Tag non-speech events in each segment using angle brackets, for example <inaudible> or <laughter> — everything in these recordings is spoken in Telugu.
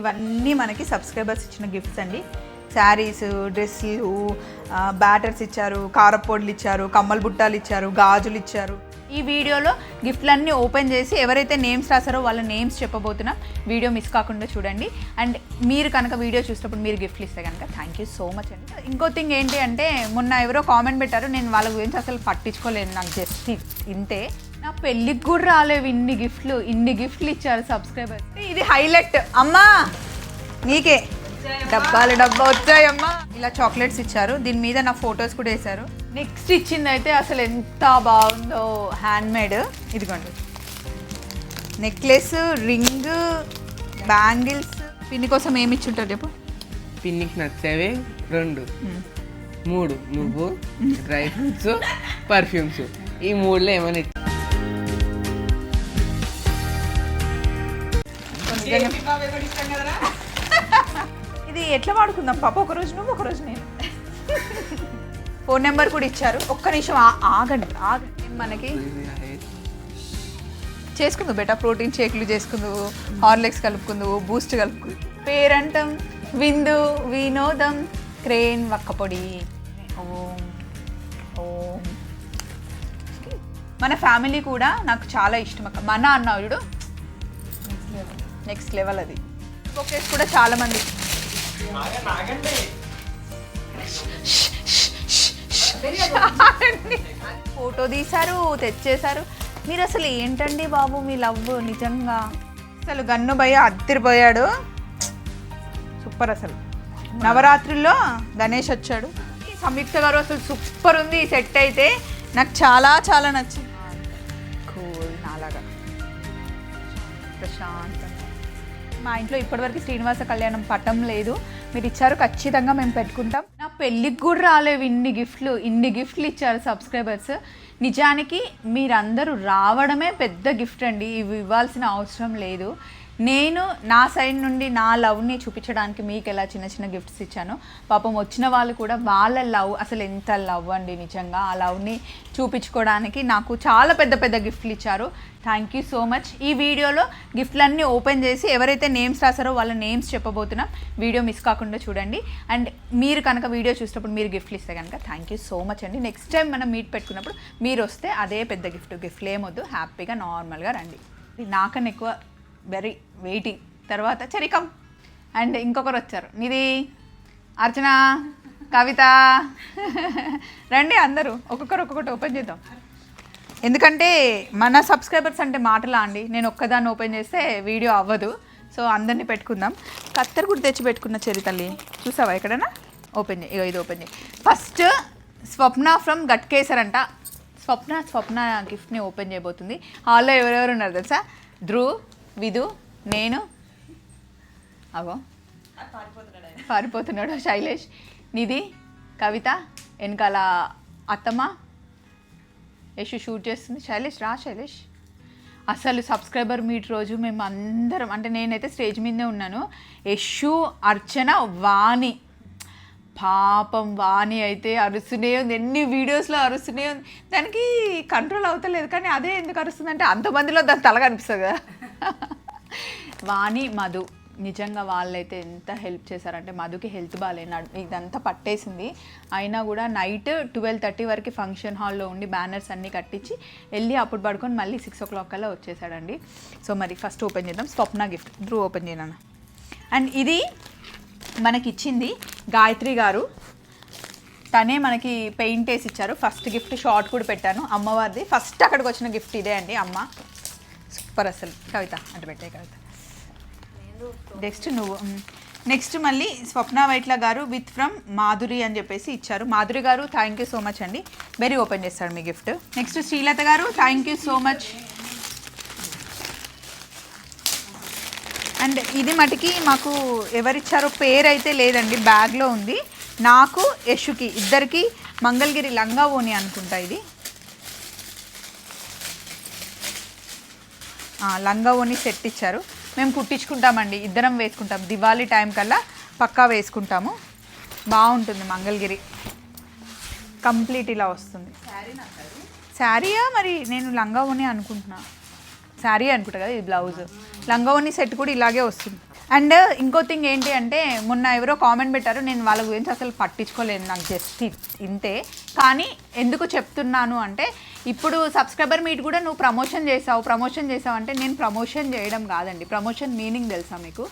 ఇవన్నీ మనకి సబ్స్క్రైబర్స్ ఇచ్చిన గిఫ్ట్స్ అండి. శారీస్ డ్రెస్సులు బ్యాటర్స్ ఇచ్చారు కారపొడులు ఇచ్చారు కమ్మల బుట్టాలు ఇచ్చారు గాజులు ఇచ్చారు. ఈ వీడియోలో గిఫ్ట్లన్నీ ఓపెన్ చేసి ఎవరైతే నేమ్స్ రాసారో వాళ్ళ నేమ్స్ చెప్పబోతున్నా. వీడియో మిస్ కాకుండా చూడండి. అండ్ మీరు కనుక వీడియో చూసినప్పుడు మీరు గిఫ్ట్లు ఇస్తే కనుక థ్యాంక్ యూ సో మచ్ అండి. ఇంకో థింగ్ ఏంటి అంటే మొన్న ఎవరో కామెంట్ పెట్టారు నేను వాళ్ళ గురించి అసలు పట్టించుకోలేదు నాకు జస్ట్ ఇంతే నా పెళ్ళికి కూడా రాలేవు ఇన్ని గిఫ్ట్లు ఇన్ని గిఫ్ట్లు ఇచ్చారు సబ్స్క్రైబర్స్ ఇది హైలైట్ అమ్మా! నీకే. డబ్బాలు డబ్బా వచ్చాయమ్మా ఇలా చాక్లెట్స్ ఇచ్చారు. దీని మీద నా ఫొటోస్ కూడా వేశారు. నెక్స్ట్ ఇచ్చింది అయితే అసలు ఎంత బాగుందో. హ్యాండ్ మేడ్ ఇదిగోండి. నెక్లెస్ రింగ్ బ్యాంగిల్స్ పిన్ని కోసం ఏమి ఇచ్చుంటారు చెప్పు? పిన్నికి నచ్చేవి రెండు. మూడు నువ్వు డ్రై ఫ్రూట్స్ పర్ఫ్యూమ్స్. ఈ మూడులో ఏమైనా ఇది ఎట్లా వాడుకుందాం? పాప ఒక రోజు నువ్వు ఒక రోజు నేను. ఫోన్ నెంబర్ కూడా ఇచ్చారు. ఒక్క నిమిషం ఆగండి ఆగండి. మనకి? చేసుకుందు బెటా ప్రోటీన్ షేక్లు చేసుకుందువు హార్లిక్స్ కలుపుకుందువు బూస్ట్ కలుపుకుందు పేరంటం విందు వినోదం క్రేన్ వక్కపొడి. ఓం ఓం. మన ఫ్యామిలీ కూడా నాకు చాలా ఇష్టం అక్క. మన అన్నాడు నెక్స్ట్ లెవెల్ అది. కూడా చాలా మంది ఫోటో తీశారు తెచ్చేశారు. మీరు అసలు ఏంటండి బాబు మీ లవ్ నిజంగా? అసలు గన్ను భయ అద్దరిపోయాడు. సూపర్ అసలు. నవరాత్రుల్లో గణేష్ వచ్చాడు. సంయుక్త గారు అసలు సూపర్ ఉంది ఈ సెట్ అయితే. నాకు చాలా చాలా నచ్చింది. కూల్ నాలాగా. ప్రశాంతంగా. మా ఇంట్లో ఇప్పటివరకు శ్రీనివాస కళ్యాణం పటం లేదు. మీరు ఇచ్చారు ఖచ్చితంగా మేము పెట్టుకుంటాం. నా పెళ్ళికి కూడా రాలేవు ఇన్ని గిఫ్ట్లు ఇన్ని గిఫ్ట్లు ఇచ్చారు సబ్స్క్రైబర్స్. నిజానికి మీరందరూ రావడమే పెద్ద గిఫ్ట్ అండి. ఇవి ఇవ్వాల్సిన అవసరం లేదు. నేను నా సైడ్ నుండి నా లవ్ని చూపించడానికి మీకు ఎలా చిన్న చిన్న గిఫ్ట్స్ ఇచ్చాను పాపం వచ్చిన వాళ్ళు కూడా వాళ్ళ లవ్ అసలు ఎంత లవ్ అండి నిజంగా. ఆ లవ్ని చూపించుకోవడానికి నాకు చాలా పెద్ద పెద్ద గిఫ్ట్లు ఇచ్చారు. థ్యాంక్ యూ సో మచ్ ఈ వీడియోలో గిఫ్ట్లన్నీ ఓపెన్ చేసి ఎవరైతే నేమ్స్ రాసారో వాళ్ళ నేమ్స్ చెప్పబోతున్నాం. వీడియో మిస్ కాకుండా చూడండి. అండ్ మీరు కనుక వీడియో చూసినప్పుడు మీరు గిఫ్ట్లు ఇస్తే కనుక థ్యాంక్ యూ సో మచ్ అండి. నెక్స్ట్ టైం మనం మీట్ పెట్టుకున్నప్పుడు మీరు వస్తే అదే పెద్ద గిఫ్ట్ గిఫ్ట్లు ఏమొద్దు. హ్యాపీగా నార్మల్గా రండి. నాకన్నా ఎక్కువ వెరీ వెయిటింగ్ తర్వాత చరికం. అండ్ ఇంకొకరు వచ్చారు. నిధి అర్చన? కవిత? రండి అందరూ. ఒక్కొక్కరు ఒక్కొక్కటి ఓపెన్ చేద్దాం. ఎందుకంటే మన సబ్స్క్రైబర్స్ అంటే మాటలా అండి. నేను ఒక్కదాన్ని ఓపెన్ చేస్తే వీడియో అవ్వదు. సో అందరినీ పెట్టుకుందాం. కత్తెర కూడా తెచ్చి పెట్టుకున్న చరితల్లి చూసావా ఎక్కడైనా? ఓపెన్ చేయి. ఇది ఓపెన్ చేయి. ఫస్ట్ స్వప్న ఫ్రమ్ గట్కేసర్ అంట. స్వప్న స్వప్న గిఫ్ట్ని ఓపెన్ చేయబోతుంది. హాల్లో ఎవరెవరు ఉన్నారు తెలుసా? ధ్రువ్ విధు నేను. అగో. పారిపోతున్నాడు శైలేష్. నిధి కవిత వెనకాల అత్తమ్మ. యశు షూట్ చేస్తుంది. శైలేష్ రా శైలేష్. అసలు సబ్స్క్రైబర్ మీట్ రోజు మేము అందరం అంటే నేనైతే స్టేజ్ మీదే ఉన్నాను. యశు అర్చన వాణి. పాపం వాణి అయితే అరుస్తూనే ఉంది. ఎన్ని వీడియోస్లో అరుస్తూనే ఉంది. దానికి కంట్రోల్ అవుతలేదు. కానీ అదే ఎందుకు అరుస్తుంది అంటే అంతమందిలో దాని తల కనిపిస్తుంది కదా. వాణి మధు. నిజంగా వాళ్ళైతే ఎంత హెల్ప్ చేశారంటే మధుకి హెల్త్ బాగాలేదు ఇదంతా పట్టేసింది. అయినా కూడా నైట్ ట్వెల్వ్ థర్టీ వరకు ఫంక్షన్ హాల్లో ఉండి బ్యానర్స్ అన్నీ కట్టించి వెళ్ళి అప్పుడు పడుకొని మళ్ళీ సిక్స్ ఓ క్లాక్ కల్లా వచ్చేసాడండి సో మరి ఫస్ట్ ఓపెన్ చేద్దాం. స్వప్న గిఫ్ట్. ధ్రువ్ ఓపెన్ చేయను అండ్ ఇది మనకి ఇచ్చింది గాయత్రి గారు. తనే మనకి పెయింట్ వేసి ఇచ్చారు. ఫస్ట్ గిఫ్ట్ షార్ట్ కూడా పెట్టాను. అమ్మవారిది. ఫస్ట్ అక్కడికి వచ్చిన గిఫ్ట్ ఇదే అండి అమ్మ. సూపర్ అసలు. కవిత అంటే పెట్టే కవిత. నెక్స్ట్ నువ్వు నెక్స్ట్ మళ్ళీ స్వప్న వైట్ల గారు విత్ ఫ్రమ్ మాధురి అని చెప్పేసి ఇచ్చారు. మాధురి గారు థ్యాంక్ యూ సో మచ్ అండి. వెరీ ఓపెన్ చేస్తాడు మీ గిఫ్ట్ నెక్స్ట్ శ్రీలత గారు thank you so much and ఇది మటుకి మాకు ఎవరిచ్చారో పేరు అయితే లేదండి బ్యాగ్లో ఉంది. నాకు యశుకి ఇద్దరికి మంగళగిరి లంగా ఓని అనుకుంటా ఇది. లంగా ఓని సెట్ ఇచ్చారు. మేము కుట్టించుకుంటామండి. ఇద్దరం వేసుకుంటాం. దివాళీ టైం కల్లా పక్కా వేసుకుంటాము. బాగుంటుంది మంగళగిరి. కంప్లీట్ ఇలా వస్తుంది. శారీయా మరి నేను లంగా ఓని అనుకుంటున్నా. శారీ అనుకుంటా కదా ఇది బ్లౌజ్. లంగా ఓని సెట్ కూడా ఇలాగే వస్తుంది. అండ్ ఇంకో థింగ్ ఏంటి అంటే మొన్న ఎవరో కామెంట్ పెట్టారు నేను వాళ్ళ గురించి అసలు పట్టించుకోలేను నాకు జస్ట్ ఇంతే. కానీ ఎందుకు చెప్తున్నాను అంటే ఇప్పుడు సబ్స్క్రైబర్ మీట్ కూడా నువ్వు ప్రమోషన్ చేసావు ప్రమోషన్ చేసావు అంటే నేను ప్రమోషన్ చేయడం కాదండి. ప్రమోషన్ మీనింగ్ తెలుసా మీకు?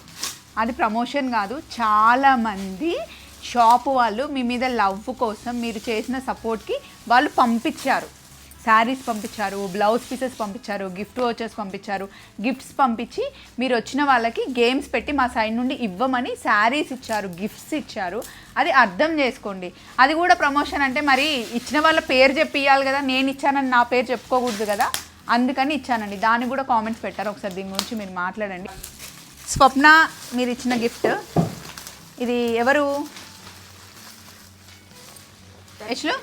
అది ప్రమోషన్ కాదు. చాలామంది షాప్ వాళ్ళు మీ మీద లవ్ కోసం మీరు చేసిన సపోర్ట్కి వాళ్ళు పంపించారు. శారీస్ పంపించారు బ్లౌజ్ పీసెస్ పంపించారు గిఫ్ట్ వచ్చర్స్ పంపించారు గిఫ్ట్స్ పంపించి మీరు వచ్చిన వాళ్ళకి గేమ్స్ పెట్టి మా సైడ్ నుండి ఇవ్వమని శారీస్ ఇచ్చారు గిఫ్ట్స్ ఇచ్చారు. అది అర్థం చేసుకోండి. అది కూడా ప్రమోషన్ అంటే మరి ఇచ్చిన వాళ్ళ పేరు చెప్పి ఇవ్వాలి కదా నేను ఇచ్చానని నా పేరు చెప్పుకోకూడదు కదా. అందుకని ఇచ్చానండి. దాన్ని కూడా కామెంట్స్ పెట్టారు. ఒకసారి దీని గురించి మీరు మాట్లాడండి. స్వప్న మీరు ఇచ్చిన గిఫ్ట్ ఇది ఎవరు? యశ్లు?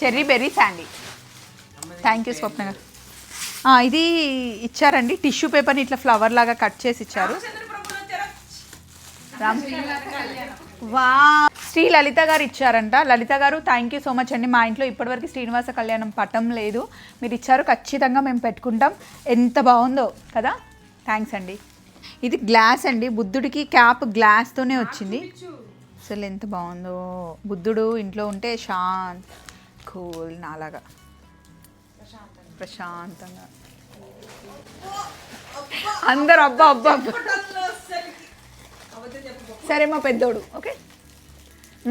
Cherry berry Sandy. Thank you Swapna గారు. ఇది ఇచ్చారండి. టిష్యూ పేపర్ని ఇట్లా ఫ్లవర్ లాగా కట్ చేసి ఇచ్చారు. వా శ్రీ లలిత గారు ఇచ్చారంట. లలిత గారు థ్యాంక్ యూ సో మచ్ అండి. మా ఇంట్లో ఇప్పటివరకు శ్రీనివాస కళ్యాణం పటం లేదు. మీరు ఇచ్చారు ఖచ్చితంగా మేము పెట్టుకుంటాం. ఎంత బాగుందో కదా? థ్యాంక్స్ అండి. ఇది గ్లాస్ అండి. బుద్ధుడికి క్యాప్ గ్లాస్తోనే వచ్చింది. అసలు ఎంత బాగుందో. బుద్ధుడు ఇంట్లో ఉంటే శాంత్. కూల్ నాలాగా. ప్రశాంతంగా. అందరు అబ్బా అబ్బా సరే మా పెద్దోడు ఓకే?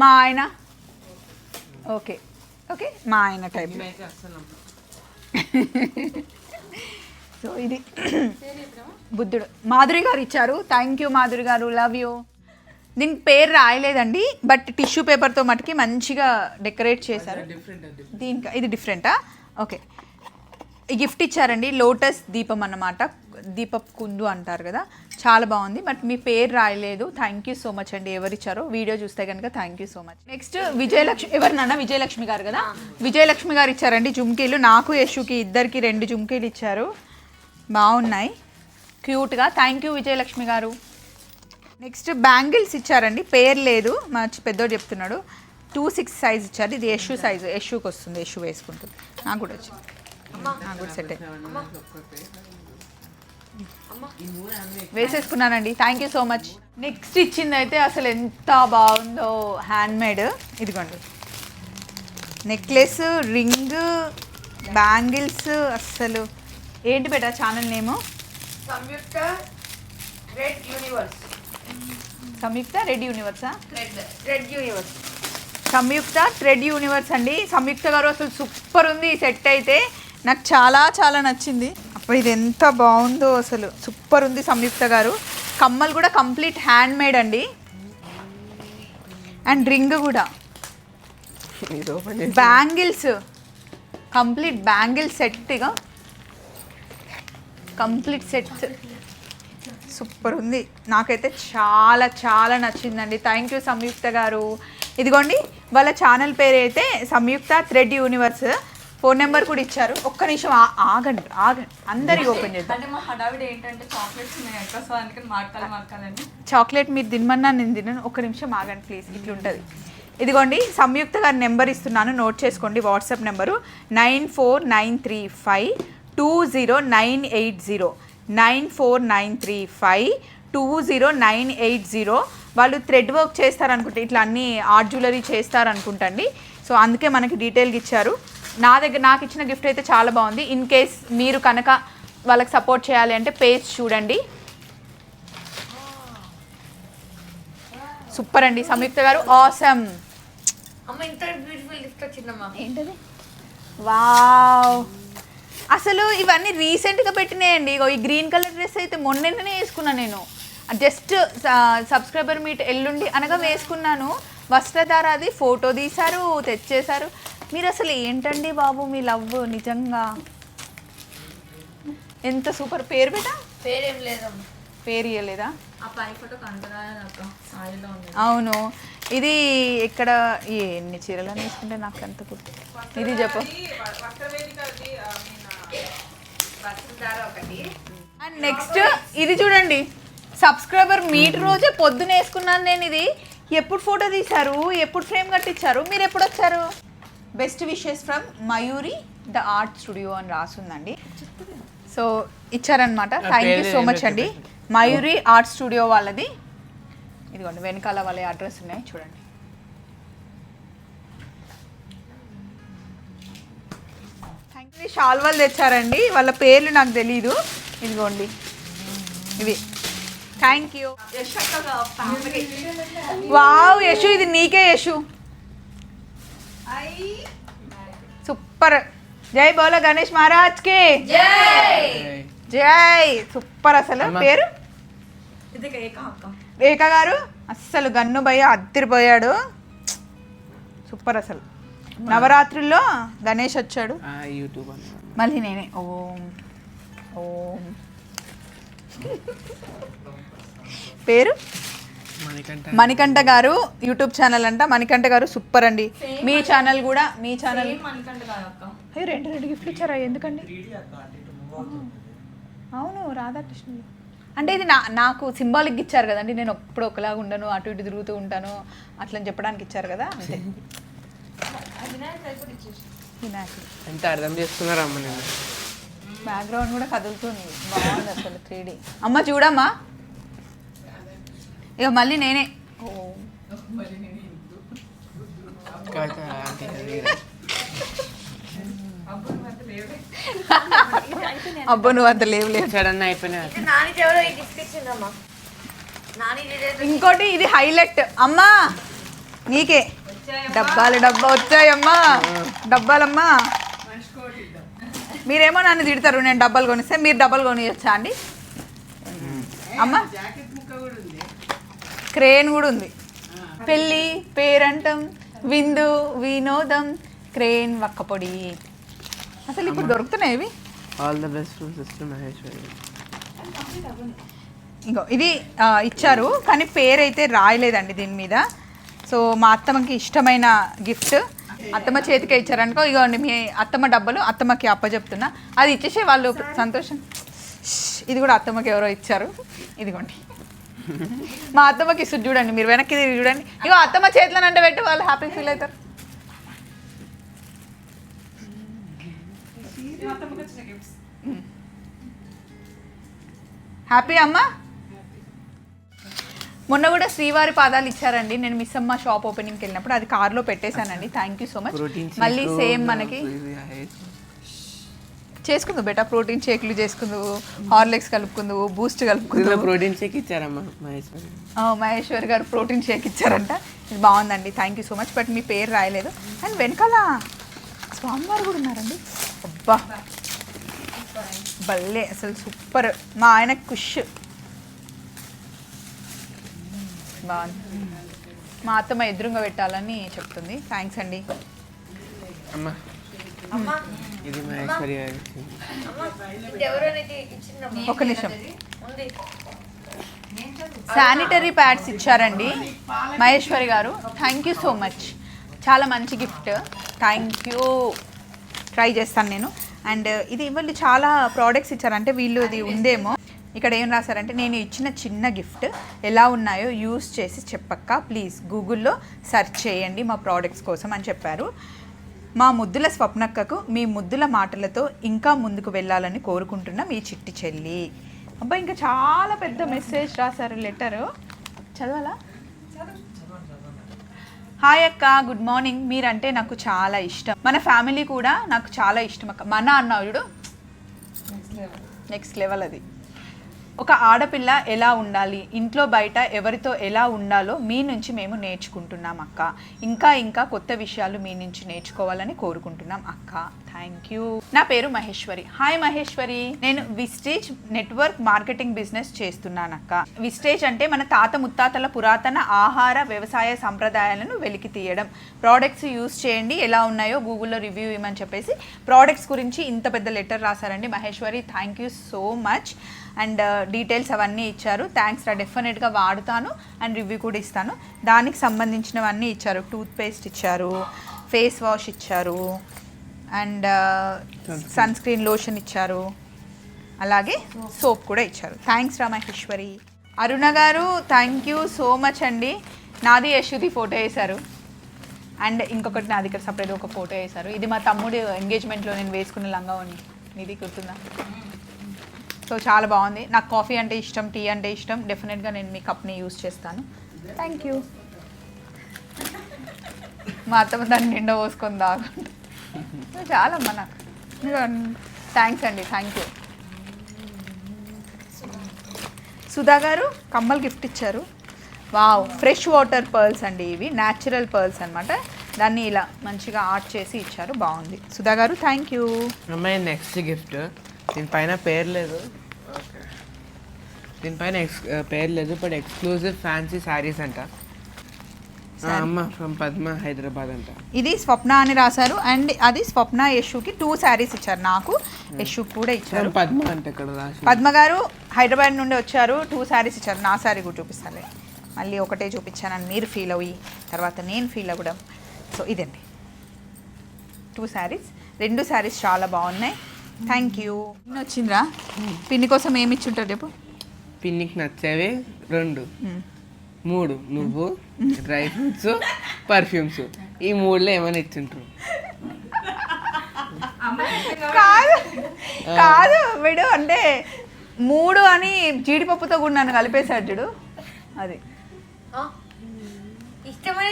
మా ఆయన? Okay okay? మా ఆయన టైప్. సో ఇది బుద్ధుడు. మాధురి గారు ఇచ్చారు. థ్యాంక్ యూ మాధురి గారు. లవ్ యూ దీనికి పేరు రాయలేదండి బట్ టిష్యూ పేపర్తో మటుకి మంచిగా డెకరేట్ చేశారు. దీనికి ఇది డిఫరెంటా ఓకే గిఫ్ట్ ఇచ్చారండి లోటస్ దీపం అన్నమాట. దీపప్ కుందు అంటారు కదా చాలా బాగుంది బట్ మీ పేరు రాయలేదు. థ్యాంక్ యూ సో మచ్ అండి ఎవరు ఇచ్చారో. వీడియో చూస్తే కనుక thank you so much next Vijayalakshmi ఎవరినన్నా? విజయలక్ష్మి గారు కదా? విజయలక్ష్మి గారు ఇచ్చారండి జుమ్కీలు. నాకు యశుకి ఇద్దరికి రెండు జుమ్కీలు ఇచ్చారు. బాగున్నాయి. క్యూట్గా థ్యాంక్ యూ విజయలక్ష్మి గారు. నెక్స్ట్ బ్యాంగిల్స్ ఇచ్చారండి. పేరు లేదు. మా పెద్దోడు చెప్తున్నాడు. టూ సిక్స్ సైజ్ ఇచ్చారు. ఇది యశు సైజు ఎష్యూకి వస్తుంది. ఎష్యూ వేసుకుంటుంది. నాకు కూడా వచ్చింది నాకు కూడా set వేసేసుకున్నానండి. Thank you so much next ఇచ్చింది అయితే అసలు ఎంత బాగుందో. హ్యాండ్ మేడ్ ఇదిగోండి. నెక్లెస్ రింగ్ బ్యాంగిల్స్ అస్సలు. ఏంటి బేటా channel name? Samyuktha great universe. Samyuktha red యూనివర్సా? Red universe. Samyuktha tread universe అండి. సంయుక్త గారు అసలు సూపర్ ఉంది ఈ సెట్ అయితే. నాకు చాలా చాలా నచ్చింది. అప్పుడు ఇది ఎంత బాగుందో అసలు. సూపర్ ఉంది సంయుక్త గారు. కమ్మలు కూడా కంప్లీట్ హ్యాండ్ మేడ్ అండి. అండ్ రింగ్ కూడా. బ్యాంగిల్స్. కంప్లీట్ బ్యాంగిల్ సెట్గా కంప్లీట్ సెట్స్. సూపర్ ఉంది. నాకైతే చాలా చాలా నచ్చిందండి. థ్యాంక్ యూ సంయుక్త గారు. ఇదిగోండి వాళ్ళ ఛానల్ పేరు అయితే Samyuktha thread universe. Phone number కూడా ఇచ్చారు. ఒక్క నిమిషం ఆగండి ఆగండి. అందరికి ఓపెన్ చేద్దాం. అంటే మా హడావిడి ఏంటంటే చాక్లెట్స్ ఉన్నాయి ఎక్కువ సో అందుకని మార్కాలి మార్కాలని చాక్లెట్ మీరు తినమన్నా నేను తినను. ఒక నిమిషం ఆగండి ప్లీజ్ ఇట్లా ఉంటుంది ఇదిగోండి సంయుక్త గారి నెంబర్ ఇస్తున్నాను. నోట్ చేసుకోండి WhatsApp number nine four nine three five two zero nine eight zero. Nine four nine three five two zero nine eight zero వాళ్ళు థ్రెడ్ వర్క్ చేస్తారనుకుంటే ఇట్లా అన్ని ఆర్ట్ జ్యువెలరీ చేస్తారనుకుంటండి. సో అందుకే మనకి డీటెయిల్గా ఇచ్చారు. నా దగ్గర నాకు ఇచ్చిన గిఫ్ట్ అయితే చాలా బాగుంది. ఇన్ కేస్ మీరు కనుక వాళ్ళకి సపోర్ట్ చేయాలి అంటే పేజ్ చూడండి. సూపర్ అండి. సంయుక్త గారు ఆసమ్. ఏంటది? వావ్. అసలు ఇవన్నీ రీసెంట్గా పెట్టినాయండి. ఇగో ఈ గ్రీన్ కలర్ డ్రెస్ అయితే మొన్ననే వేసుకున్నాను నేను. జస్ట్ సబ్స్క్రైబర్ మీట్ ఎల్లుండి అనగా వేసుకున్నాను. వస్త్రధారాది ఫోటో తీశారు తెచ్చేశారు. మీరు అసలు ఏంటండి బాబు మీ లవ్ నిజంగా? ఎంత సూపర్. పేరు బేటా? పేరేం లేదమ్మా. పేరు ఇవ్వలేదా అవును. ఇది ఇక్కడ ఎన్ని చీరలు వేసుకుంటే నాకు అంత గుర్తు ఇది చెప్పు. అండ్ నెక్స్ట్ ఇది చూడండి. సబ్స్క్రైబర్ మీట్ రోజే పొద్దున వేసుకున్నాను నేను ఇది. ఎప్పుడు ఫోటో తీశారు? ఎప్పుడు ఫ్రేమ్ కట్టించారు? మీరు ఎప్పుడు వచ్చారు? Best wishes from Mayuri the art studio అని రాసుందండి. సో ఇచ్చారనమాట థ్యాంక్ యూ సో మచ్ అండి. మయూరి ఆర్ట్ స్టూడియో వాళ్ళది. ఇదిగోండి వెనకాల వాళ్ళ అడ్రస్ ఉన్నాయి. చూడండి. షాల్వాలు తెచ్చారండి. వాళ్ళ పేర్లు నాకు తెలీదు. ఇదిగోండి. ఇవి. థ్యాంక్ యూ వావ్ యశు ఇది నీకే యశు. సూపర్ జై బోలో గణేష్ మహారాజ్కి జై. సూపర్ అసలు. పేరు? ఇది ఏక అక్క రేఖ గారు? అస్సలు గన్ను భయ్య అద్దరిపోయాడు. సూపర్ అసలు. నవరాత్రుల్లో గణేష్ వచ్చాడు. ఆ యూట్యూబ్ మళ్ళీ నేనే. ఓం ఓం. పేరు? మనకంట మణికంఠ గారు యూట్యూబ్ ఛానల్ అంట. మణికంఠ గారు సూపర్ అండి. మీ ఛానల్ కూడా మీ ఛానల్ రెండు రెండు గిఫ్ట్లు ఇచ్చారా? ఎందుకండి? అవును. రాధాకృష్ణ అంటే ఇది నా నాకు సింబాలిక్ ఇచ్చారు కదండి. నేను ఎప్పుడు ఒకలాగా ఉండను అటు ఇటు తిరుగుతూ ఉంటాను అట్లా అని చెప్పడానికి ఇచ్చారు కదా అంతే. <laughs> వినాయకుడు ఎంత అర్థం చేసుకున్నారా అమ్మ నేను బ్యాక్గ్రౌండ్ కూడా కదులుతుంది. బాగుంది అసలు త్రీ అమ్మ చూడమ్మా. ఇక మళ్ళీ నేనే. అబ్బో నువ్వు అంత లేవు లేవు. సడన్ అయిపోయినా ఇంకోటి ఇది హైలైట్ అమ్మా నీకే. డబ్బాలు డబ్బా వచ్చాయమ్మా. డబ్బాలమ్మా. మీరేమో నన్ను తిడతారు నేను డబ్బాలు కొనిస్తే మీరు డబ్బాలు కొనియొచ్చా అండి? అమ్మా. క్రేన్ కూడా ఉంది. పెళ్ళి పేరంటం విందు వినోదం క్రేన్ వక్కపొడి అసలు ఇప్పుడు దొరుకుతున్నాయి ఇవి? All the best from sister Maheshwari ఇంకో ఇది ఇచ్చారు కానీ పేరు అయితే రాయలేదండి దీని మీద. సో మా అత్తమ్మకి ఇష్టమైన గిఫ్ట్. అత్తమ్మ చేతికే ఇచ్చారనుకో ఇగోండి మీ అత్తమ్మ డబ్బలు అత్తమ్మకి అప్పచెప్తున్నా అది ఇచ్చేసే వాళ్ళు సంతోషం. ఇది కూడా అత్తమ్మకి ఎవరో ఇచ్చారు. ఇదిగోండి. మా అత్తమ్మకి ఇస్తుంది చూడండి మీరు వెనక్కి తిరిగి చూడండి. ఇగో అత్తమ్మ చేతిలో అంటే పెట్టి వాళ్ళు హ్యాపీ ఫీల్ అవుతారు. హ్యాపీ అమ్మా? మొన్న కూడా శ్రీవారి పాదాలు ఇచ్చారండి. నేను మిస్ అమ్మ షాప్ ఓపెనింగ్కి వెళ్ళినప్పుడు అది కార్లో పెట్టేశానండి. థ్యాంక్ యూ సో మచ్ మళ్ళీ సేమ్ మనకి చేసుకుందు బేటా. ప్రోటీన్ షేక్లు చేసుకుందువు హార్లిక్స్ కలుపుకుందువు బూస్ట్ కలుపుకుందువు ప్రోటీన్ షేక్ ఇచ్చారమ్మా మహేశ్వరి. మహేశ్వర్ గారు ప్రోటీన్ షేక్ ఇచ్చారంట. ఇది బాగుందండి. Thank you so much but మీ పేరు రాయలేదు. అండ్ వెనకాల స్వామివారు కూడా ఉన్నారండి. అబ్బా. భలే. అసలు సూపర్. మా ఆయన కుష్ బాగుంది మా అత్తమ్మ ఎదురుగా పెట్టాలని చెప్తుంది. థ్యాంక్స్ అండి. అమ్మా. ఇది ఒక నిమిషం. ఉంది. శానిటరీ ప్యాడ్స్ ఇచ్చారండి మహేశ్వరి గారు. థ్యాంక్ యూ సో మచ్ చాలా మంచి గిఫ్ట్ థ్యాంక్ యూ ట్రై చేస్తాను నేను. అండ్ ఇది వీళ్ళు చాలా ప్రోడక్ట్స్ ఇచ్చారంటే వీళ్ళు ఇది ఉందేమో. ఇక్కడ ఏం రాశారంటే నేను ఇచ్చిన చిన్న గిఫ్ట్ ఎలా ఉన్నాయో యూస్ చేసి చెప్పక్క. ప్లీజ్ గూగుల్లో సెర్చ్ చేయండి మా ప్రోడక్ట్స్ కోసం అని చెప్పారు. మా ముద్దుల స్వప్నక్కకు మీ ముద్దుల మాటలతో ఇంకా ముందుకు వెళ్ళాలని కోరుకుంటున్న మీ చిట్టి చెల్లి. అబ్బా ఇంకా చాలా పెద్ద మెసేజ్ రాశారు లెటరు. చదవాలా? హాయ్ అక్క గుడ్ మార్నింగ్. మీరంటే నాకు చాలా ఇష్టం. మన ఫ్యామిలీ కూడా నాకు చాలా ఇష్టం అక్క. మన అన్నాడు నెక్స్ట్ లెవెల్ అది. ఒక ఆడపిల్ల ఎలా ఉండాలి? ఇంట్లో బయట ఎవరితో ఎలా ఉండాలో మీ నుంచి మేము నేర్చుకుంటున్నాం అక్క. ఇంకా ఇంకా కొత్త విషయాలు మీ నుంచి నేర్చుకోవాలని కోరుకుంటున్నాం అక్క. థ్యాంక్ యూ నా పేరు మహేశ్వరి. హాయ్ మహేశ్వరి. నేను విస్టేజ్ నెట్వర్క్ మార్కెటింగ్ బిజినెస్ చేస్తున్నాను అక్క. విస్టేజ్ అంటే మన తాత ముత్తాతల పురాతన ఆహార వ్యవసాయ సంప్రదాయాలను వెలికి తీయడం. ప్రోడక్ట్స్ యూస్ చేయండి. ఎలా ఉన్నాయో గూగుల్లో రివ్యూ ఇవ్వమని చెప్పేసి. ప్రోడక్ట్స్ గురించి ఇంత పెద్ద లెటర్ రాశారండి Maheshwari. Thank you so much and details అవన్నీ ఇచ్చారు. థ్యాంక్స్ రా డెఫినెట్గా వాడుతాను అండ్ రివ్యూ కూడా ఇస్తాను. దానికి సంబంధించినవన్నీ ఇచ్చారు. టూత్ పేస్ట్ ఇచ్చారు ఫేస్ వాష్ ఇచ్చారు అండ్ సన్ స్క్రీన్ లోషన్ ఇచ్చారు. అలాగే సోప్ కూడా ఇచ్చారు. థ్యాంక్స్ రా మహేశ్వరి. అరుణ గారు థ్యాంక్ యూ సో మచ్ అండి. నాది యశుది ఫోటో వేశారు. అండ్ ఇంకొకటి నాది ఇక్కడ సపరేట్ ఒక ఫోటో వేశారు. ఇది మా తమ్ముడు ఎంగేజ్మెంట్లో నేను వేసుకున్న లంగా ఉంది. నీది గుర్తుందా? సో చాలా బాగుంది. నాకు కాఫీ అంటే ఇష్టం టీ అంటే ఇష్టం. డెఫినెట్గా నేను మీ కప్ని యూస్ చేస్తాను. థ్యాంక్ యూ మా అత్తమ్మ దాన్ని నిండా పోసుకొని దాగుంటా చాలా చాలమ్మా నాకు. థ్యాంక్స్ అండి. థ్యాంక్ యూ సుధా గారు కమ్మలు గిఫ్ట్ ఇచ్చారు. వావ్ ఫ్రెష్ వాటర్ పర్ల్స్ అండి ఇవి. న్యాచురల్ పర్ల్స్ అన్నమాట. దాన్ని ఇలా మంచిగా ఆర్ట్ చేసి ఇచ్చారు. బాగుంది. సుధా గారు థ్యాంక్ యూ నెక్స్ట్ గిఫ్ట్ దీనిపైన పేరు లేదు. దీనిపైన ఎక్స్ పేరు లేదు బట్ ఎక్స్క్లూజివ్ ఫ్యాన్సీ శారీస్ అంట. అమ్మ ఫ్రమ్ పద్మ హైదరాబాద్ అంట. ఇది స్వప్న అని రాశారు. అండ్ అది స్వప్న యశుకి టూ శారీస్ ఇచ్చారు నాకు. యశుకి కూడా ఇచ్చారు. పద్మ అంటే ఇక్కడ రాసి. పద్మ గారు హైదరాబాద్ నుండి వచ్చారు. టూ శారీస్ ఇచ్చారు. నా శారీ కూడా చూపిస్తాను మళ్ళీ ఒకటే చూపించానని మీరు ఫీల్ అయ్యి తర్వాత నేను ఫీల్ అవ్వడం. సో ఇదండి. టూ శారీస్. రెండు శారీస్ చాలా బాగున్నాయి. థ్యాంక్ యూ వచ్చిందిరా పిన్ని కోసం ఏమి ఇచ్చుంటారు రేపు పిన్నికి నచ్చేవి రెండు. మూడు. నువ్వు డ్రై ఫ్రూట్స్ పర్ఫ్యూమ్స్. ఈ మూడులో ఏమైనా ఇచ్చింటారు? కాదు. కాదు వీడు. అంటే మూడు అని జీడిపప్పుతో కూడా నన్ను కలిపేశాడు చూడు. అది. ఇష్టమైన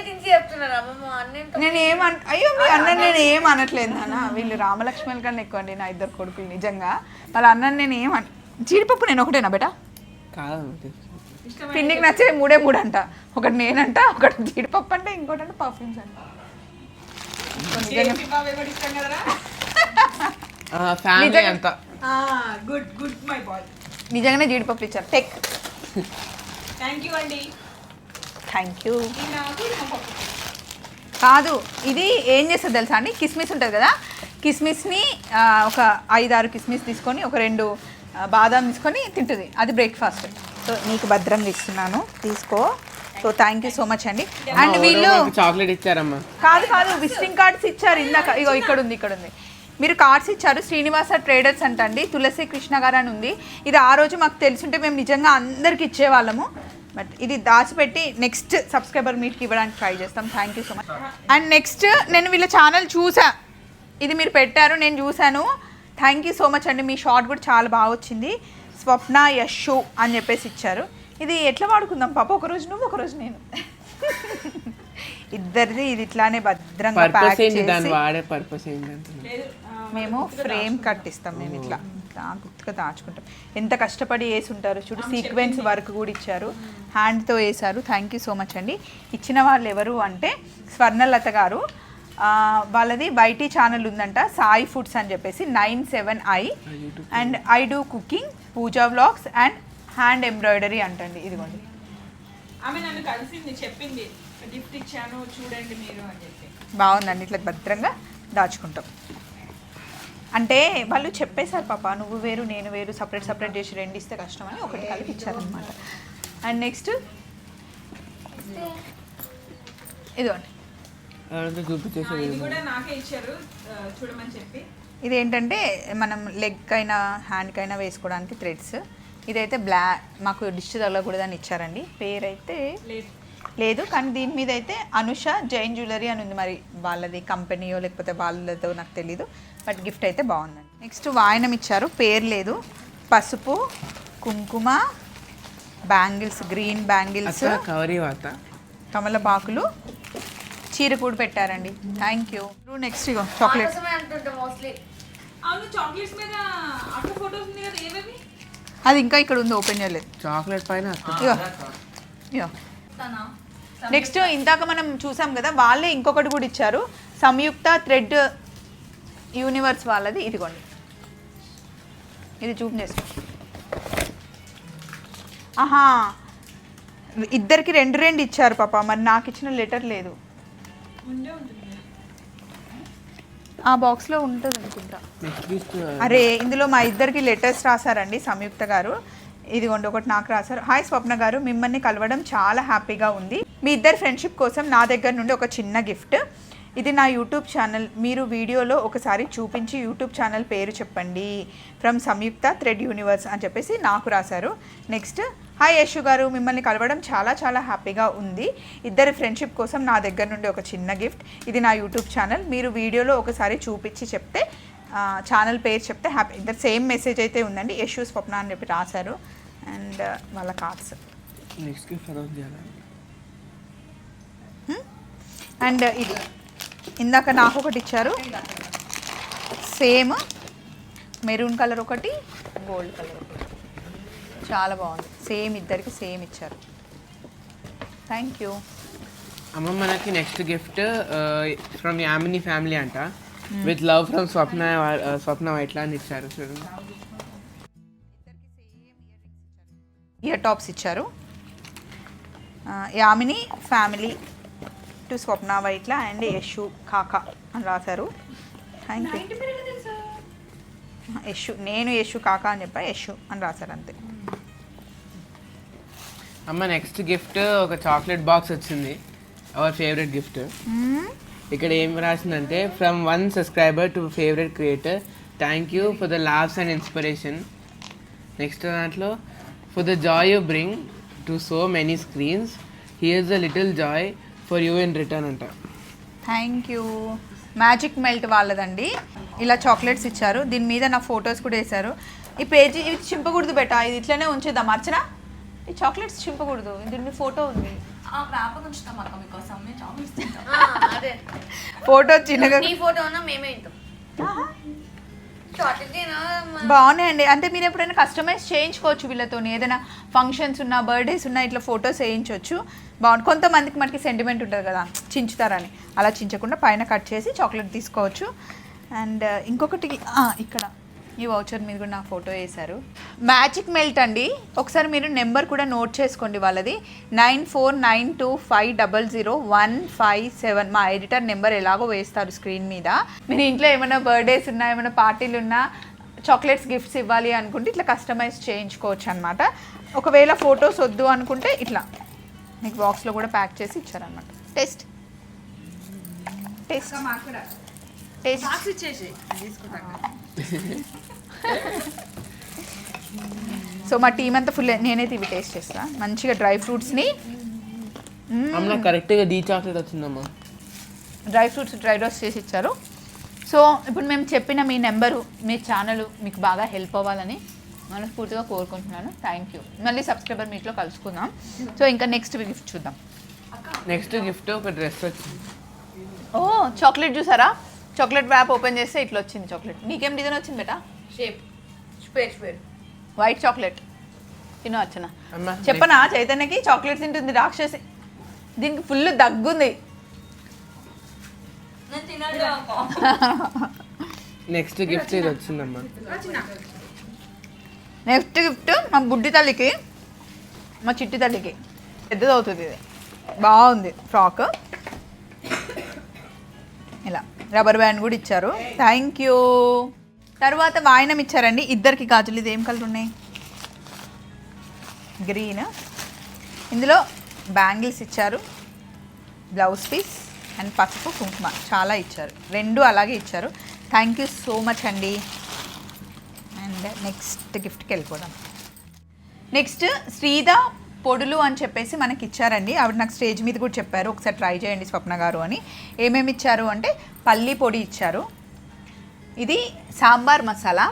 నేను ఏమన్ అయ్యో మీ అన్న నేను ఏం అనట్లేదు నాన్న. వీళ్ళు రామలక్ష్మణుల కన్నా ఎక్కువ అండి నా ఇద్దరు కొడుకులు నిజంగా. వాళ్ళ అన్న నేను ఏం అన్ జీడిపప్పు నేను ఒకటేనా బేటా? కాదు పిన్నికి నచ్చే మూడే మూడు అంట ఒకటి నేనంట ఒకటి జీడిపప్పు అంటే ఇంకోటి అంటే. పర్ఫ్యూమ్స్ అంట ఫ్యామిలీ అంతా. గుడ్ గుడ్ మై బాయ్ నిజంగానే జీడిపప్పు ఇచ్చారు. టెక్ థ్యాంక్ యూ అండి థ్యాంక్ యూ కాదు ఇది ఏం చేస్తుంది తెలుసా అండి? కిస్మిస్ ఉంటుంది కదా? కిస్మిస్ని ఒక ఐదు ఆరు కిస్మిస్ తీసుకొని ఒక రెండు బాదాం తీసుకొని తింటుంది. అది బ్రేక్ఫాస్ట్ సో నీకు భద్రంగా ఇస్తున్నాను. తీసుకో. So thank you so much అండి. అండ్ వీళ్ళు చాక్లెట్ ఇచ్చారమ్మా. కాదు కాదు విజిటింగ్ కార్డ్స్ ఇచ్చారు ఇందాక. ఇగో ఇక్కడ ఉంది ఇక్కడ ఉంది. మీరు కార్డ్స్ ఇచ్చారు శ్రీనివాస ట్రేడర్స్ అంటండి తులసి కృష్ణ గారు అని ఉంది. ఇది ఆ రోజు మాకు తెలుసుంటే మేము నిజంగా అందరికి ఇచ్చేవాళ్ళము. బట్ ఇది దాచిపెట్టి నెక్స్ట్ సబ్స్క్రైబర్ మీట్కి ఇవ్వడానికి ట్రై చేస్తాం. Thank you so much and next నేను వీళ్ళ ఛానల్ చూసా. ఇది మీరు పెట్టారు నేను చూశాను. థ్యాంక్ యూ సో మచ్ అండి. మీ షార్ట్ కూడా చాలా బాగా వచ్చింది. స్వప్న యశు అని చెప్పేసి ఇచ్చారు. ఇది ఎట్లా వాడుకుందాం పాప? ఒకరోజు నువ్వు ఒకరోజు నేను. ఇద్దరిది ఇది ఇట్లానే భద్రంగా ప్యాక్ చేసి మేము ఫ్రేమ్ కట్టిస్తాం మేము ఇట్లా. గుర్తుగా దాచుకుంటాం. ఎంత కష్టపడి వేసి ఉంటారు చూడు సీక్వెన్స్ వర్క్ కూడా ఇచ్చారు. హ్యాండ్తో వేశారు. థ్యాంక్ యూ సో మచ్ అండి. ఇచ్చిన వాళ్ళు ఎవరు అంటే స్వర్ణలత గారు. వాళ్ళది బయటి ఛానల్ ఉందంట సాయి ఫుడ్స్ అని చెప్పేసి nine seven I. And I do cooking pooja vlogs and hand embroidery అంటండి. ఇదిగోండి. ఆమె నన్ను కలిసింది చెప్పింది. గిఫ్ట్ ఇచ్చాను చూడండి మీరు అని చెప్పి. బాగుందండి. ఇట్లా భద్రంగా దాచుకుంటాం. అంటే వాళ్ళు చెప్పేశారు పాప నువ్వు వేరు నేను వేరు సపరేట్ సపరేట్ చేసి రెండు ఇస్తే కష్టం అని ఒకటి కలిపి ఇచ్చారనమాట అండ్ నెక్స్ట్? ఇదిగోండి. అదంతా చూపించేసేది ఇది కూడా నాకే ఇచ్చారు ఆ, చూడమని చెప్పి. ఇదేంటంటే మనం లెగ్ అయినా హ్యాండ్కి అయినా వేసుకోవడానికి థ్రెడ్స్. ఇదైతే బ్లా మాకు డిష్ తగలకూడదని ఇచ్చారండి. పేరైతే లేదు కానీ దీని మీద అయితే అనుష జైన్ జ్యువెలరీ అని ఉంది. మరి వాళ్ళది కంపెనీయో లేకపోతే వాళ్ళదో నాకు తెలీదు. బట్ గిఫ్ట్ అయితే బాగుందండి. నెక్స్ట్ వాయనం ఇచ్చారు. పేరు లేదు. పసుపు కుంకుమ బ్యాంగిల్స్ గ్రీన్ బ్యాంగిల్స్ వాత. కమలపాకులు చీర కూడా పెట్టారండి. థ్యాంక్ యూ నెక్స్ట్ ఇగో చాక్లెట్ కోసమే అంటుంటా మోస్ట్లీ అవును చాక్లెట్స్ మీద అక్కడ ఫొటోస్ ఉంది కదా ఏవేవి? అది ఇంకా ఇక్కడ ఉంది ఓపెన్ చేయలేదు. చాక్లెట్ పైన ఇగో. ఇగో నెక్స్ట్ ఇందాక మనం చూసాం కదా వాళ్ళే ఇంకొకటి కూడా ఇచ్చారు. సంయుక్త థ్రెడ్ యూనివర్స్ వాళ్ళది. ఇదిగోండి. ఇది చూపు చేసుకో ఆహా. ఇద్దరికి రెండు రెండు ఇచ్చారు పాప. మరి నాకు ఇచ్చిన లెటర్ లేదు. ఉండే ఉంటుంది. ఆ బాక్స్లో ఉంటుంది అనుకుంటా. నెక్స్ట్ గిఫ్ట్ అరే ఇందులో మా ఇద్దరికి లెటర్స్ రాశారండి సంయుక్త గారు. ఇదిగోండి ఒకటి నాకు రాశారు. హాయ్ స్వప్న గారు. మిమ్మల్ని కలవడం చాలా హ్యాపీగా ఉంది. మీ ఇద్దరు ఫ్రెండ్షిప్ కోసం నా దగ్గర నుండి ఒక చిన్న గిఫ్ట్. ఇది నా యూట్యూబ్ ఛానల్. మీరు వీడియోలో ఒకసారి చూపించి యూట్యూబ్ ఛానల్ పేరు చెప్పండి. ఫ్రమ్ సంయుక్త థ్రెడ్ యూనివర్స్ అని చెప్పేసి నాకు రాశారు. నెక్స్ట్ హాయ్ యశు గారు. మిమ్మల్ని కలవడం చాలా చాలా హ్యాపీగా ఉంది. ఇద్దరి ఫ్రెండ్షిప్ కోసం నా దగ్గర నుండి ఒక చిన్న గిఫ్ట్. ఇది నా యూట్యూబ్ ఛానల్. మీరు వీడియోలో ఒకసారి చూపించి చెప్తే ఛానల్ పేరు చెప్తే హ్యాపీ. ఇద్దరు సేమ్ మెసేజ్ అయితే ఉందండి. యశు స్వప్న అని చెప్పి రాశారు. అండ్ వాళ్ళ కార్డ్స్. నెక్స్ట్ గిఫ్ట్ అండ్ ఇది. ఇందాక నాకు ఒకటి ఇచ్చారు. సేమ్ మెరూన్ కలర్ ఒకటి గోల్డ్ కలర్ ఒకటి. చాలా బాగుంది. సేమ్ ఇద్దరికి సేమ్ ఇచ్చారు. థ్యాంక్ యూ అమ్మ మనకి next gift from Yamini family అంట. With love from Swapna uh, Swapna Vaitla అని ఇచ్చారు చూడండి ఇయర్ టాప్స్ ఇచ్చారు. Yamini family to Swapna Vaitla and Yashu కాకా అని రాశారు. థ్యాంక్ యూ యశు నేను యశు కాకా అని చెప్పా యశు అని రాశారు అంతే. అమ్మ నెక్స్ట్ గిఫ్ట్ ఒక చాక్లెట్ బాక్స్ వచ్చింది. అవర్ ఫేవరెట్ గిఫ్ట్ ఇక్కడ ఏం రాసిందంటే from one subscriber to favourite creator thank you for the loves and inspiration next దాంట్లో for the joy you bring to so many screens here's the little joy for you in return అంట. థ్యాంక్ యూ మ్యాజిక్ మెల్ట్ వాళ్ళదండి. ఇలా చాక్లెట్స్ ఇచ్చారు. దీని మీద నా ఫొటోస్ కూడా వేశారు. ఈ పేజీ ఇది చింపకూడదు బెట. ఇది ఇట్లనే ఉంచేద్దాం. అర్చన? ఈ చాక్లెట్స్ చింపకూడదు. దీని మీద ఫోటో ఉంది. ఫోటో చిన్నగా ఫోటో మేమే బాగున్నాయండి. అంటే మీరు ఎప్పుడైనా కస్టమైజ్ చేయించుకోవచ్చు వీళ్ళతో ఏదైనా ఫంక్షన్స్ ఉన్నా బర్త్డేస్ ఉన్నా ఇట్లా ఫొటోస్ వేయించవచ్చు బాగుంది కొంతమందికి మనకి సెంటిమెంట్ ఉంటుంది కదా చించుతారని. అలా చించకుండా పైన కట్ చేసి చాక్లెట్ తీసుకోవచ్చు. అండ్ uh, ఇంకొకటి ఇక్కడ. ఈ వౌచర్ మీద కూడా నా ఫోటో వేశారు. మ్యాజిక్ మెల్ట్ అండి. ఒకసారి మీరు నెంబర్ కూడా నోట్ చేసుకోండి వాళ్ళది. Nine four nine two five double zero one five seven మా ఎడిటర్ నెంబర్ ఎలాగో వేస్తారు స్క్రీన్ మీద. మీరు ఇంట్లో ఏమైనా బర్త్డేస్ ఉన్నా ఏమైనా పార్టీలు ఉన్నా చాక్లెట్స్ గిఫ్ట్స్ ఇవ్వాలి అనుకుంటే ఇట్లా కస్టమైజ్ చేయించుకోవచ్చు అనమాట ఒకవేళ ఫొటోస్ వద్దు అనుకుంటే ఇట్లా. మీకు బాక్స్లో కూడా ప్యాక్ చేసి ఇచ్చారనమాట టెస్ట్ టేస్ట్ టేస్ట్ ఇచ్చేసి తీసుకుంటాను. సో మా టీం అంతా ఫుల్ నేనైతే ఇవి టేస్ట్ చేస్తా. మంచిగా డ్రై ఫ్రూట్స్ని. అమ్మ కరెక్ట్గా డీ చాక్లెట్ వచ్చిందమ్మా. డ్రై ఫ్రూట్స్ డ్రై రోస్ట్ చేసి ఇచ్చారు. సో ఇప్పుడు మేము చెప్పిన మీ నెంబరు మీ ఛానల్ మీకు బాగా హెల్ప్ అవ్వాలని మనస్ఫూర్తిగా కోరుకుంటున్నాను. థ్యాంక్ యూ మళ్ళీ సబ్స్క్రైబర్ మీట్లో కలుసుకుందాం. సో ఇంకా నెక్స్ట్ గిఫ్ట్ చూద్దాం. నెక్స్ట్ గిఫ్ట్ ఒక డ్రెస్ వచ్చింది. ఓ చాక్లెట్ చూసారా? చాక్లెట్ వ్యాప్ ఓపెన్ చేస్తే ఇట్లా వచ్చింది చాక్లెట్ నీకేం డిజైన్ వచ్చింది బేటా? Shape sphere sphere white chocolate తినో వచ్చిన చెప్పనా చైతన్యకి చాక్లెట్ తింటుంది రాక్షసి. దీనికి ఫుల్ దగ్గుంది. నెక్స్ట్ గిఫ్ట్ ఇది వచ్చిందమ్మా. నెక్స్ట్ గిఫ్ట్ మా బుడ్డి తల్లికి మా చిట్టి తల్లికి. పెద్దది అవుతుంది ఇది. బాగుంది ఫ్రాక్ ఇలా. రబ్బర్ బ్యాండ్ కూడా ఇచ్చారు. థ్యాంక్ యూ తర్వాత వాయనం ఇచ్చారండి. ఇద్దరికి గాజులు ఇది ఏం కలర్ ఉన్నాయి? గ్రీన్. ఇందులో బ్యాంగిల్స్ ఇచ్చారు. బ్లౌజ్ పీస్ అండ్ పసుపు కుంకుమ చాలా ఇచ్చారు. రెండు అలాగే ఇచ్చారు. Thank you so much and. Next next గిఫ్ట్కి వెళ్ళిపోదాం. నెక్స్ట్ శ్రీద పొడులు అని చెప్పేసి మనకి ఇచ్చారండి. ఆవిడ నాకు స్టేజ్ మీద కూడా చెప్పారు. ఒకసారి ట్రై చేయండి స్వప్న గారు అని. ఏమేమి ఇచ్చారు అంటే పల్లి పొడి ఇచ్చారు. ఇది సాంబార్ మసాలా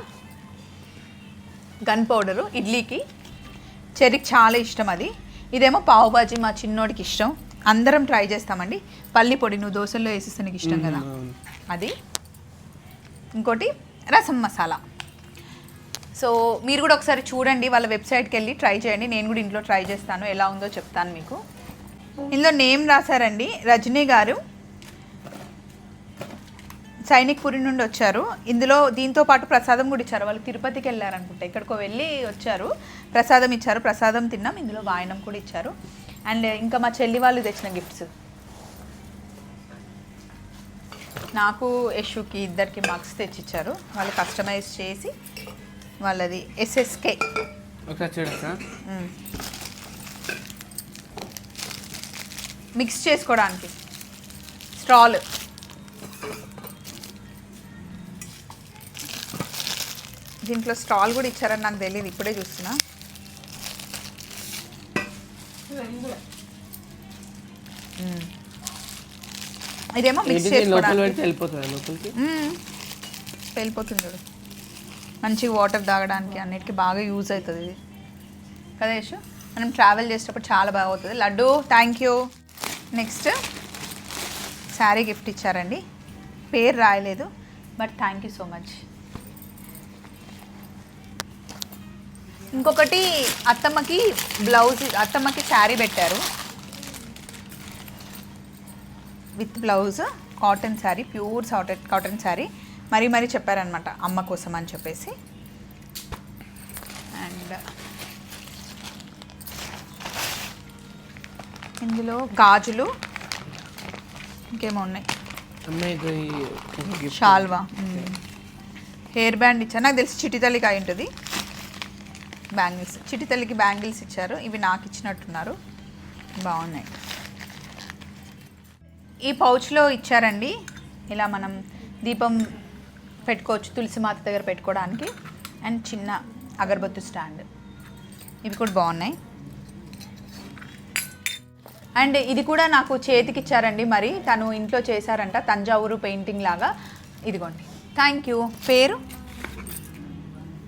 గన్ పౌడరు ఇడ్లీకి. చెరికి చాలా ఇష్టం అది. ఇదేమో పావు బాజీ మా చిన్నోడికి ఇష్టం. అందరం ట్రై చేస్తామండి. పల్లి పొడి నువ్వు దోశల్లో వేసిస్తే నీకు ఇష్టం కదా. అది. ఇంకోటి రసం మసాలా. సో మీరు కూడా ఒకసారి చూడండి వాళ్ళ వెబ్సైట్కి వెళ్ళి ట్రై చేయండి. నేను కూడా ఇంట్లో ట్రై చేస్తాను. ఎలా ఉందో చెప్తాను మీకు. ఇందులో నేమ్ రాశారండి రజనీ గారు. సైనిక్ పురి నుండి వచ్చారు. ఇందులో దీంతో పాటు ప్రసాదం కూడా ఇచ్చారు. వాళ్ళు తిరుపతికి వెళ్ళారనుకుంటా. ఇక్కడికో వెళ్ళి వచ్చారు. ప్రసాదం ఇచ్చారు. ప్రసాదం తిన్నాం. ఇందులో వాయనం కూడా ఇచ్చారు. అండ్ ఇంకా మా చెల్లి వాళ్ళు తెచ్చిన గిఫ్ట్స్ నాకు యశుకి ఇద్దరికి మార్క్స్ తెచ్చిచ్చారు. వాళ్ళు కస్టమైజ్ చేసి వాళ్ళది ఎస్ఎస్కే మిక్స్ చేసుకోవడానికి. స్ట్రాల్ దీంట్లో స్టాల్ కూడా ఇచ్చారని నాకు తెలియదు ఇప్పుడే చూస్తున్నా. ఇదేమో మిక్స్ చేసుకోవడానికి వెళ్ళిపోతుంది చూడు. మంచిగా వాటర్ తాగడానికి అన్నిటికీ బాగా యూజ్ అవుతుంది ఇది. కదా యశు? మనం ట్రావెల్ చేసేటప్పుడు చాలా బాగా అవుతుంది. Laddu thank you next saree gift ఇచ్చారండి. పేరు రాయలేదు but thank you so much ఇంకొకటి అత్తమ్మకి బ్లౌజ్ అత్తమ్మకి శారీ పెట్టారు. With blouse cotton saree pure sated cotton saree. మరీ మరీ చెప్పారనమాట అమ్మ కోసం అని చెప్పేసి. అండ్ ఇందులో గాజులు ఇంకేమో ఉన్నాయి. షాల్వా హెయిర్ బ్యాండ్ ఇచ్చారు. నాకు తెలిసి చిటితల్లికి అయి ఉంటుంది బ్యాంగిల్స్ చిటితల్లికి బ్యాంగిల్స్ ఇచ్చారు. ఇవి నాకు ఇచ్చినట్టున్నారు. బాగున్నాయి. ఈ పౌచ్లో ఇచ్చారండి. ఇలా మనం దీపం పెట్టుకోవచ్చు తులసి మాత దగ్గర పెట్టుకోవడానికి. అండ్ చిన్న అగరబత్తి స్టాండ్. ఇవి కూడా బాగున్నాయి. అండ్ ఇది కూడా నాకు చేతికి ఇచ్చారండి మరి. తను ఇంట్లో చేశారంట తంజావూరు పెయింటింగ్ లాగా. ఇదిగోండి. Thank you. పేరు?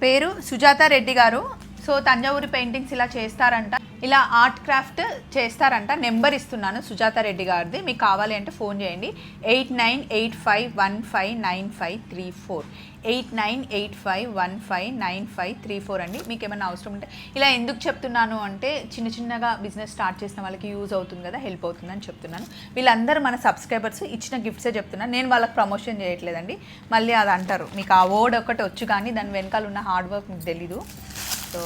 పేరు సుజాత రెడ్డి గారు. సో తంజావూరి పెయింటింగ్స్ ఇలా చేస్తారంట. ఇలా ఆర్ట్ క్రాఫ్ట్ చేస్తారంట. నెంబర్ ఇస్తున్నాను సుజాత రెడ్డి గారిది. మీకు కావాలి అంటే ఫోన్ చేయండి. Eight nine eight five one five nine five three four. Eight nine eight five one five nine five three four అండి. మీకు ఏమైనా అవసరం ఉంటే ఇలా ఎందుకు చెప్తున్నాను అంటే చిన్న చిన్నగా బిజినెస్ స్టార్ట్ చేసిన వాళ్ళకి యూజ్ అవుతుంది కదా హెల్ప్ అవుతుందని చెప్తున్నాను. వీళ్ళందరూ మన సబ్స్క్రైబర్స్ ఇచ్చిన గిఫ్ట్సే చెప్తున్నాను. నేను వాళ్ళకి ప్రమోషన్ చేయట్లేదండి. మళ్ళీ అది అంటారు. మీకు ఆ వర్డ్ ఒకటి వచ్చు కానీ దాని వెనకాల ఉన్న హార్డ్ వర్క్ మీకు తెలీదు. సో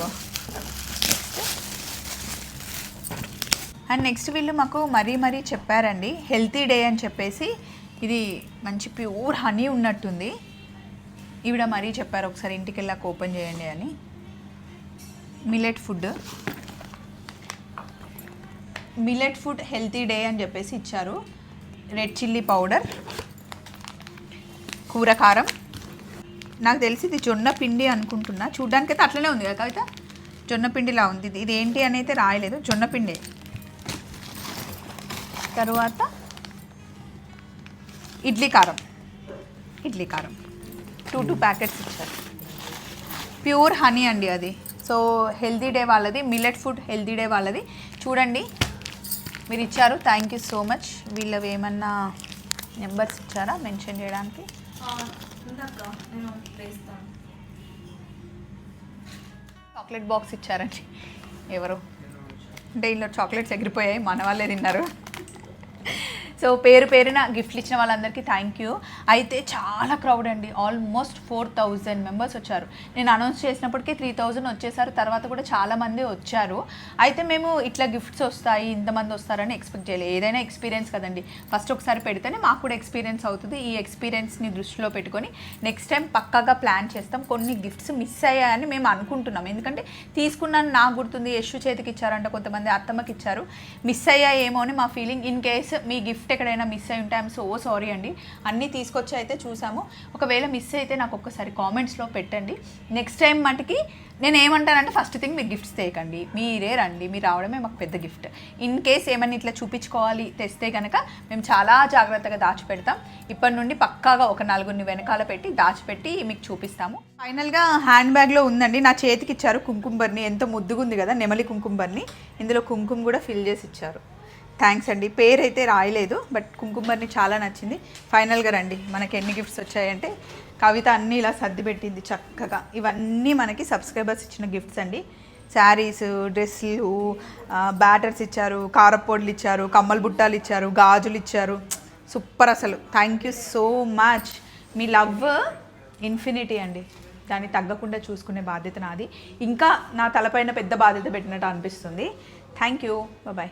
అండ్ నెక్స్ట్ వీళ్ళు మాకు మరీ మరీ చెప్పారండి హెల్తీ డే అని చెప్పేసి ఇది మంచి ప్యూర్ హనీ ఉన్నట్టుంది. ఈవిడ మరీ చెప్పారు ఒకసారి ఇంటికి వెళ్ళాక ఓపెన్ చేయండి అని. Millet food millet food healthy day అని చెప్పేసి ఇచ్చారు. రెడ్ చిల్లీ పౌడర్ కూర కారం. నాకు తెలిసి ఇది జొన్న పిండి అనుకుంటున్నా. చూడ్డానికైతే అయితే అట్లనే ఉంది కదా కవిత? జొన్న పిండిలా ఉంది. ఇది ఇది ఏంటి అని అయితే రాయలేదు. జొన్న పిండి. తరువాత ఇడ్లీ కారం. ఇడ్లీ కారం. టూ టూ ప్యాకెట్స్ ఇచ్చారు. ప్యూర్ హనీ అండి అది. సో హెల్దీ డే వాళ్ళది. మిల్లెట్ ఫుడ్ హెల్దీ డే వాళ్ళది. చూడండి. మీరు ఇచ్చారు. Thank you so much. వీళ్ళవి ఏమన్నా నెంబర్స్ ఇచ్చారా? మెన్షన్ చేయడానికి? ఉందక్క నేను వేస్తాను చాక్లెట్ బాక్స్ ఇచ్చారండి. ఎవరు? అంటే ఇందులో చాక్లెట్స్ ఎగిరిపోయాయి. మన వాళ్ళే తిన్నారు. సో పేరు పేరున గిఫ్ట్లు ఇచ్చిన వాళ్ళందరికీ థ్యాంక్ యూ అయితే చాలా క్రౌడ్ అండి. ఆల్మోస్ట్ ఫోర్ థౌజండ్ మెంబర్స్ వచ్చారు. నేను అనౌన్స్ చేసినప్పటికీ త్రీ థౌజండ్ వచ్చేసారు. తర్వాత కూడా చాలామంది వచ్చారు. అయితే మేము ఇట్లా గిఫ్ట్స్ వస్తాయి ఇంతమంది వస్తారని ఎక్స్పెక్ట్ చేయలేదు. ఏదైనా ఎక్స్పీరియన్స్ కదండి. ఫస్ట్ ఒకసారి పెడితేనే మాకు కూడా ఎక్స్పీరియన్స్ అవుతుంది. ఈ ఎక్స్పీరియన్స్ని దృష్టిలో పెట్టుకొని నెక్స్ట్ టైం పక్కాగా ప్లాన్ చేస్తాం. కొన్ని గిఫ్ట్స్ మిస్ అయ్యాయని మేము అనుకుంటున్నాం. ఎందుకంటే తీసుకున్నాను నాకు గుర్తుంది. యశు చేతికి ఇచ్చారంట కొంతమంది అత్తమ్మకి ఇచ్చారు. మిస్ అయ్యాయేమో అని మా ఫీలింగ్ ఇన్ కేస్ మీ గిఫ్ట్ ఎక్కడైనా మిస్ అయి ఉంటే ఐఎమ్ సో సారీ అండి. అన్నీ తీసుకొచ్చి అయితే చూసాము. ఒకవేళ మిస్ అయితే నాకు ఒక్కసారి కామెంట్స్లో పెట్టండి. నెక్స్ట్ టైం మటుకి నేను ఏమంటానంటే ఫస్ట్ థింగ్ మీరు గిఫ్ట్స్ తేకండి. మీరే రండి. మీరు రావడమే మాకు పెద్ద గిఫ్ట్ ఇన్ కేస్ ఏమన్నా ఇట్లా చూపించుకోవాలి తెస్తే కనుక మేము చాలా జాగ్రత్తగా దాచిపెడతాం. ఇప్పటి నుండి పక్కాగా ఒక నలుగురిని వెనకాల పెట్టి దాచిపెట్టి మీకు చూపిస్తాము. ఫైనల్గా హ్యాండ్ బ్యాగ్లో ఉందండి. నా చేతికి ఇచ్చారు కుంకుమ బర్ని ఎంతో ముద్దుగుంది కదా నెమలి కుంకుమ బర్ని ఇందులో కుంకుమ కూడా ఫిల్ చేసి ఇచ్చారు. థ్యాంక్స్ అండి. పేరైతే రాయలేదు బట్ కుంకుమర్ని చాలా నచ్చింది. ఫైనల్గా రండి మనకి ఎన్ని గిఫ్ట్స్ వచ్చాయంటే కవిత అన్నీ ఇలా సర్ది పెట్టింది చక్కగా. ఇవన్నీ మనకి సబ్స్క్రైబర్స్ ఇచ్చిన గిఫ్ట్స్ అండి. శారీస్ డ్రెస్సులు బ్యాటర్స్ ఇచ్చారు కారపొడులు ఇచ్చారు కమ్మల బుట్టాలు ఇచ్చారు గాజులు ఇచ్చారు. సూపర్ అసలు. థ్యాంక్ యూ సో మచ్ మీ లవ్ ఇన్ఫినిటీ అండి. దాన్ని తగ్గకుండా చూసుకునే బాధ్యత నాది. ఇంకా నా తలపైన పెద్ద బాధ్యత పెట్టినట్టు అనిపిస్తుంది. Thank you bye